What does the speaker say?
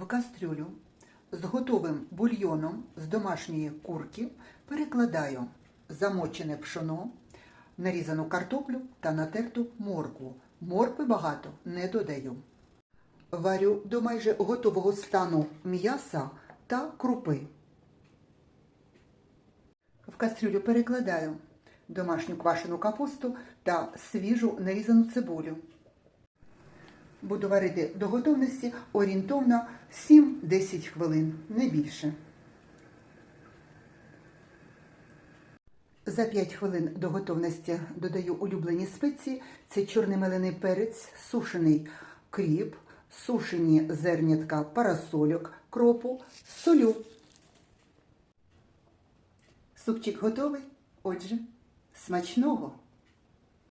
В кастрюлю з готовим бульйоном з домашньої курки перекладаю замочене пшоно, нарізану картоплю та натерту моркву. Моркви багато не додаю. Варю до майже готового стану м'яса та крупи. В кастрюлю перекладаю домашню квашену капусту та свіжу нарізану цибулю. Буду варити до готовності орієнтовно 7-10 хвилин, не більше. За 5 хвилин до готовності додаю улюблені спеції. Це чорний мелений перець, сушений кріп, сушені зернятка парасольок, кропу, солю. Супчик готовий. Отже, смачного!